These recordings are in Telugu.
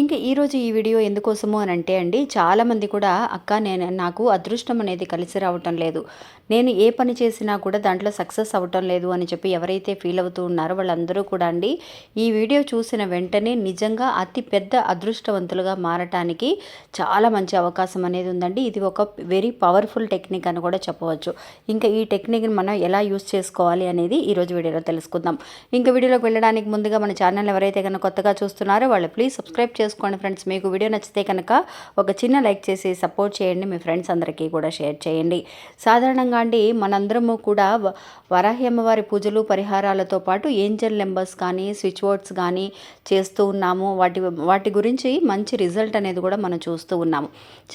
ఇంకా ఈరోజు ఈ వీడియో ఎందుకోసము అని అంటే అండి చాలామంది కూడా అక్క నేను నాకు అదృష్టం అనేది కలిసి రావటం లేదు. నేను ఏ పని చేసినా కూడా దాంట్లో సక్సెస్ అవ్వటం లేదు అని చెప్పి ఎవరైతే ఫీల్ అవుతూ ఉన్నారో వాళ్ళందరూ కూడా అండి ఈ వీడియో చూసిన వెంటనే నిజంగా అతి పెద్ద అదృష్టవంతులుగా మారటానికి చాలా మంచి అవకాశం అనేది ఉందండి. ఇది ఒక వెరీ పవర్ఫుల్ టెక్నిక్ అని కూడా చెప్పవచ్చు. ఇంకా ఈ టెక్నిక్ని మనం ఎలా యూస్ చేసుకోవాలి అనేది ఈరోజు వీడియోలో తెలుసుకుందాం. ఇంకా వీడియోలోకి వెళ్ళడానికి ముందుగా మన ఛానల్ ఎవరైతే కనుక కొత్తగా చూస్తున్నారో వాళ్ళు ప్లీజ్ సబ్స్క్రైబ్ చేసుకోండి ఫ్రెండ్స్. మీకు వీడియో నచ్చితే కనుక ఒక చిన్న లైక్ చేసి సపోర్ట్ చేయండి. మీ ఫ్రెండ్స్ అందరికీ కూడా షేర్ చేయండి. సాధారణంగా అండి మనందరము కూడా వ- వరాహి అమ్మవారి పూజలు పరిహారాలతో పాటు ఏంజల్ నెంబర్స్ కానీ స్విచ్ బోర్డ్స్ కానీ చేస్తూ ఉన్నాము. వాటి వాటి గురించి మంచి రిజల్ట్ అనేది కూడా మనం చూస్తూ ఉన్నాము.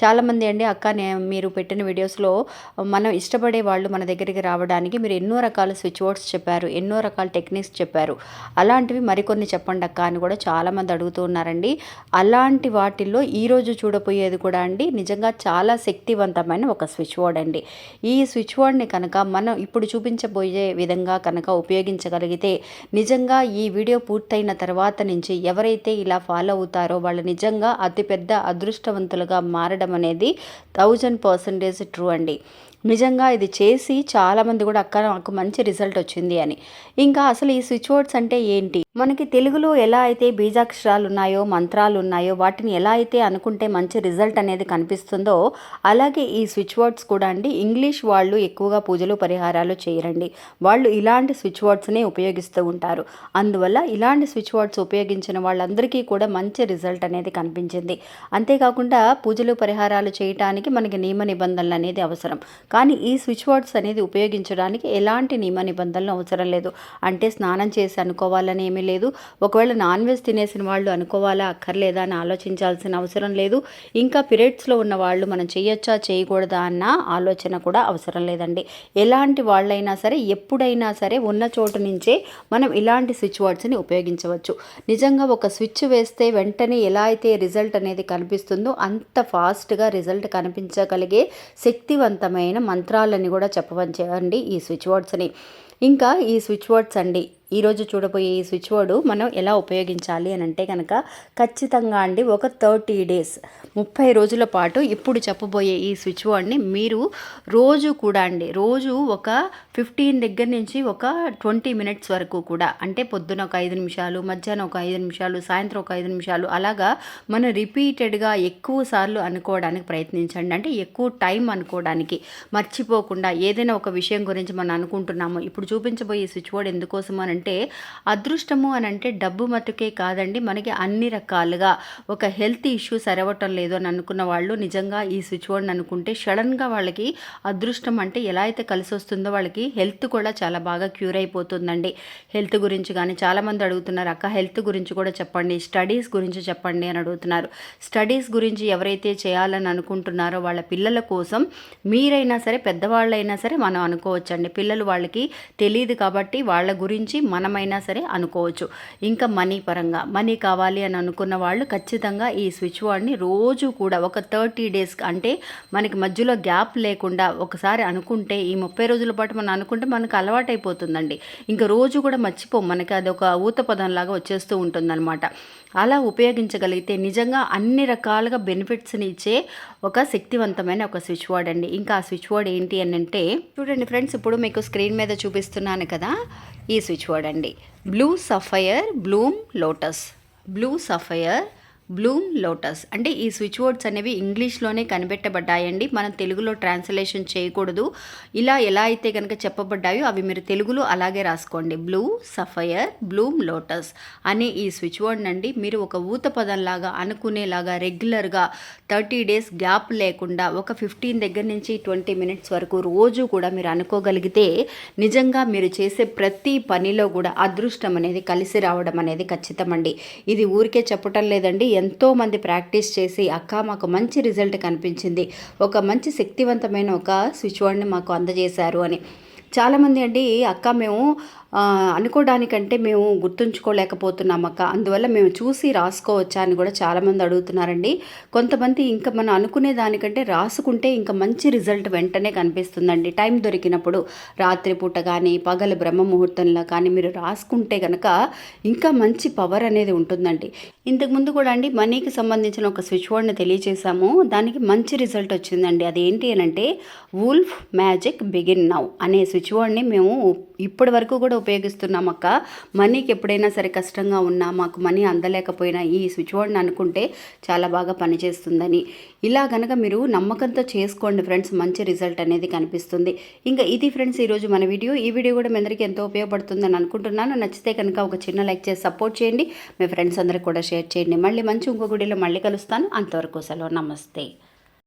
చాలామంది అండి అక్క మీరు పెట్టిన వీడియోస్లో మనం ఇష్టపడే వాళ్ళు మన దగ్గరికి రావడానికి మీరు ఎన్నో రకాల స్విచ్ బోర్డ్స్ చెప్పారు ఎన్నో రకాల టెక్నిక్స్ చెప్పారు. అలాంటివి మరికొన్ని చెప్పండి అక్క అని కూడా చాలామంది అడుగుతూ ఉన్నారండి. అలాంటి వాటిల్లో ఈరోజు చూడబోయేది కూడా అండి నిజంగా చాలా శక్తివంతమైన ఒక స్విచ్ బోర్డ్ అండి. ఈ స్విచ్ బోర్డ్ని కనుక మనం ఇప్పుడు చూపించబోయే విధంగా కనుక ఉపయోగించగలిగితే నిజంగా ఈ వీడియో పూర్తయిన తర్వాత నుంచి ఎవరైతే ఇలా ఫాలో అవుతారో వాళ్ళు నిజంగా అతిపెద్ద అదృష్టవంతులుగా మారడం అనేది థౌజండ్ పర్సెంటేజ్ ట్రూ అండి. నిజంగా ఇది చేసి చాలామంది కూడా అక్క నాకు మంచి రిజల్ట్ వచ్చింది అని. ఇంకా అసలు ఈ స్విచ్ వర్డ్స్ అంటే ఏంటి? మనకి తెలుగులో ఎలా అయితే బీజాక్షరాలు ఉన్నాయో మంత్రాలు ఉన్నాయో వాటిని ఎలా అయితే అనుకుంటే మంచి రిజల్ట్ అనేది కనిపిస్తుందో అలాగే ఈ స్విచ్ వర్డ్స్ కూడా అండి ఇంగ్లీష్ వాళ్ళు ఎక్కువగా పూజలు పరిహారాలు చేయరండి. వాళ్ళు ఇలాంటి స్విచ్ వర్డ్స్నే ఉపయోగిస్తూ ఉంటారు. అందువల్ల ఇలాంటి స్విచ్ వర్డ్స్ ఉపయోగించిన వాళ్ళందరికీ కూడా మంచి రిజల్ట్ అనేది కనిపించింది. అంతేకాకుండా పూజలు పరిహారాలు చేయటానికి మనకి నియమ నిబంధనలు అనేది అవసరం. కానీ ఈ స్విచ్ వర్డ్స్ అనేది ఉపయోగించడానికి ఎలాంటి నియమ నిబంధనలు అవసరం లేదు. అంటే స్నానం చేసి అనుకోవాలని ఏమీ లేదు. ఒకవేళ నాన్ వెజ్ తినేసిన వాళ్ళు అనుకోవాలా అక్కర్లేదా అని ఆలోచించాల్సిన అవసరం లేదు. ఇంకా పీరియడ్స్లో ఉన్న వాళ్ళు మనం చేయొచ్చా చేయకూడదా అన్న ఆలోచన కూడా అవసరం లేదండి. ఎలాంటి వాళ్ళైనా సరే ఎప్పుడైనా సరే ఉన్న చోటు నుంచే మనం ఇలాంటి స్విచ్ వర్డ్స్ని ఉపయోగించవచ్చు. నిజంగా ఒక స్విచ్ వేస్తే వెంటనే ఎలా అయితే రిజల్ట్ అనేది కనిపిస్తుందో అంత ఫాస్ట్గా రిజల్ట్ కనిపించగలిగే శక్తివంతమైన మంత్రాలని కూడా చెప్పవచ్చు అండి ఈ స్విచ్ బోర్డ్స్ని ఇంకా ఈ స్విచ్ బోర్డ్స్ అండి ఈరోజు చూడబోయే ఈ స్విచ్ బోర్డు మనం ఎలా ఉపయోగించాలి అని అంటే కనుక ఖచ్చితంగా అండి ఒక థర్టీ డేస్ ముప్పై రోజుల పాటు ఇప్పుడు చెప్పబోయే ఈ స్విచ్ బోర్డ్ని మీరు రోజు కూడా అండి రోజు ఒక ఫిఫ్టీన్ దగ్గర నుంచి ఒక ట్వంటీ మినిట్స్ వరకు కూడా అంటే పొద్దున ఒక ఐదు నిమిషాలు మధ్యాహ్నం ఒక ఐదు నిమిషాలు సాయంత్రం ఒక ఐదు నిమిషాలు అలాగా మనం రిపీటెడ్గా ఎక్కువ సార్లు అనుకోవడానికి ప్రయత్నించండి. అంటే ఎక్కువ టైం అనుకోవడానికి మర్చిపోకుండా ఏదైనా ఒక విషయం గురించి మనం అనుకుంటున్నాము ఇప్పుడు చూపించబోయే స్విచ్ బోర్డ్ ఎందుకోసం అని అంటే అదృష్టము అని అంటే డబ్బు మటుకే కాదండి మనకి అన్ని రకాలుగా. ఒక హెల్త్ ఇష్యూ సరవటం లేదు అని అనుకున్న వాళ్ళు నిజంగా ఈ స్విచ్ బోర్డ్ అనుకుంటే సడన్గా వాళ్ళకి అదృష్టం అంటే ఎలా అయితే కలిసి వస్తుందో వాళ్ళకి హెల్త్ కూడా చాలా బాగా క్యూర్ అయిపోతుందండి. హెల్త్ గురించి కానీ చాలామంది అడుగుతున్నారు అక్క హెల్త్ గురించి కూడా చెప్పండి స్టడీస్ గురించి చెప్పండి అని అడుగుతున్నారు. స్టడీస్ గురించి ఎవరైతే చేయాలని అనుకుంటున్నారో వాళ్ళ పిల్లల కోసం మీరైనా సరే పెద్దవాళ్ళైనా సరే మనం అనుకోవచ్చండి. పిల్లలు వాళ్ళకి తెలియదు కాబట్టి వాళ్ళ గురించి మనమైనా సరే అనుకోవచ్చు. ఇంకా మనీ పరంగా మనీ కావాలి అని అనుకున్న వాళ్ళు ఖచ్చితంగా ఈ స్విచ్ బోర్డ్ని రోజు కూడా ఒక థర్టీ డేస్ అంటే మనకి మధ్యలో గ్యాప్ లేకుండా ఒకసారి అనుకుంటే ఈ ముప్పై రోజుల పాటు మనం అనుకుంటే మనకు అలవాటైపోతుందండి. ఇంకా రోజు కూడా మర్చిపోం. మనకి అది ఒక ఊత పదంలాగా వచ్చేస్తూ ఉంటుందన్నమాట. అలా ఉపయోగించగలిగితే నిజంగా అన్ని రకాలుగా బెనిఫిట్స్ని ఇచ్చే ఒక శక్తివంతమైన ఒక స్విచ్ బోర్డ్ అండి ఇంకా ఆ స్విచ్ బోర్డ్ ఏంటి అని అంటే చూడండి ఫ్రెండ్స్ ఇప్పుడు మీకు స్క్రీన్ మీద చూపిస్తున్నాను కదా ఈ స్విచ్ బోర్డ్ అండి blue sapphire bloom lotus blue sapphire bloom lotus అంటే ఈ స్విచ్ వర్డ్స్ అనేవి ఇంగ్లీష్లోనే కనిపెట్టబడ్డాయండి. మనం తెలుగులో ట్రాన్స్లేషన్ చేయకూడదు. ఇలా ఎలా అయితే కనుక చెప్పబడ్డాయో అవి మీరు తెలుగులో అలాగే రాసుకోండి. బ్లూ సఫయర్ బ్లూమ్ లోటస్ అనే ఈ స్విచ్ వర్డ్ అండి మీరు ఒక ఊత పదంలాగా అనుకునేలాగా రెగ్యులర్గా థర్టీ డేస్ గ్యాప్ లేకుండా ఒక ఫిఫ్టీన్ దగ్గర నుంచి ట్వంటీ మినిట్స్ వరకు రోజు కూడా మీరు అనుకోగలిగితే నిజంగా మీరు చేసే ప్రతి పనిలో కూడా అదృష్టం అనేది కలిసి రావడం అనేది ఖచ్చితమండి. ఇది ఊరికే చెప్పటం లేదండి. ఎంతోమంది ప్రాక్టీస్ చేసి అక్క మాకు మంచి రిజల్ట్ కనిపించింది. ఒక మంచి శక్తివంతమైన ఒక స్విచ్ బోర్డ్ని మాకు అందజేశారు అని. చాలామంది అండి అక్క మేము అనుకోవడానికంటే మేము గుర్తుంచుకోలేకపోతున్నాం అక్క. అందువల్ల మేము చూసి రాసుకోవచ్చా అని కూడా చాలామంది అడుగుతున్నారండి. కొంతమంది ఇంకా మనం అనుకునే దానికంటే రాసుకుంటే ఇంకా మంచి రిజల్ట్ వెంటనే కనిపిస్తుందండి. టైం దొరికినప్పుడు రాత్రిపూట కానీ పగలు బ్రహ్మ ముహూర్తంలో కానీ మీరు రాసుకుంటే కనుక ఇంకా మంచి పవర్ అనేది ఉంటుందండి. ఇంతకుముందు కూడా అండి మనీకి సంబంధించిన ఒక స్విచ్ బోర్డ్ని తెలియచేసాము దానికి మంచి రిజల్ట్ వచ్చిందండి. అది ఏంటి అని అంటే వూల్ఫ్ మ్యాజిక్ బిగిన్ నౌ అనే స్విచ్ బోర్డ్ని మేము ఇప్పటి వరకు కూడా ఉపయోగిస్తున్నాం అక్క. మనీకి ఎప్పుడైనా సరే కష్టంగా ఉన్నా మాకు మనీ అందలేకపోయినా ఈ స్విచ్ బోర్డ్ని అనుకుంటే చాలా బాగా పనిచేస్తుందని. ఇలా కనుక మీరు నమ్మకంతో చేసుకోండి ఫ్రెండ్స్ మంచి రిజల్ట్ అనేది కనిపిస్తుంది. ఇంకా ఇది ఫ్రెండ్స్ ఈరోజు మన వీడియో. ఈ వీడియో కూడా మీ అందరికీ ఎంతో ఉపయోగపడుతుందని అనుకుంటున్నాను. నచ్చితే కనుక ఒక చిన్న లైక్ చేసి సపోర్ట్ చేయండి. మీ ఫ్రెండ్స్ అందరికి కూడా షేర్ చేయండి. మళ్ళీ మంచి ఇంకో గుడిలో మళ్ళీ కలుస్తాను. అంతవరకు సెలవు. నమస్తే.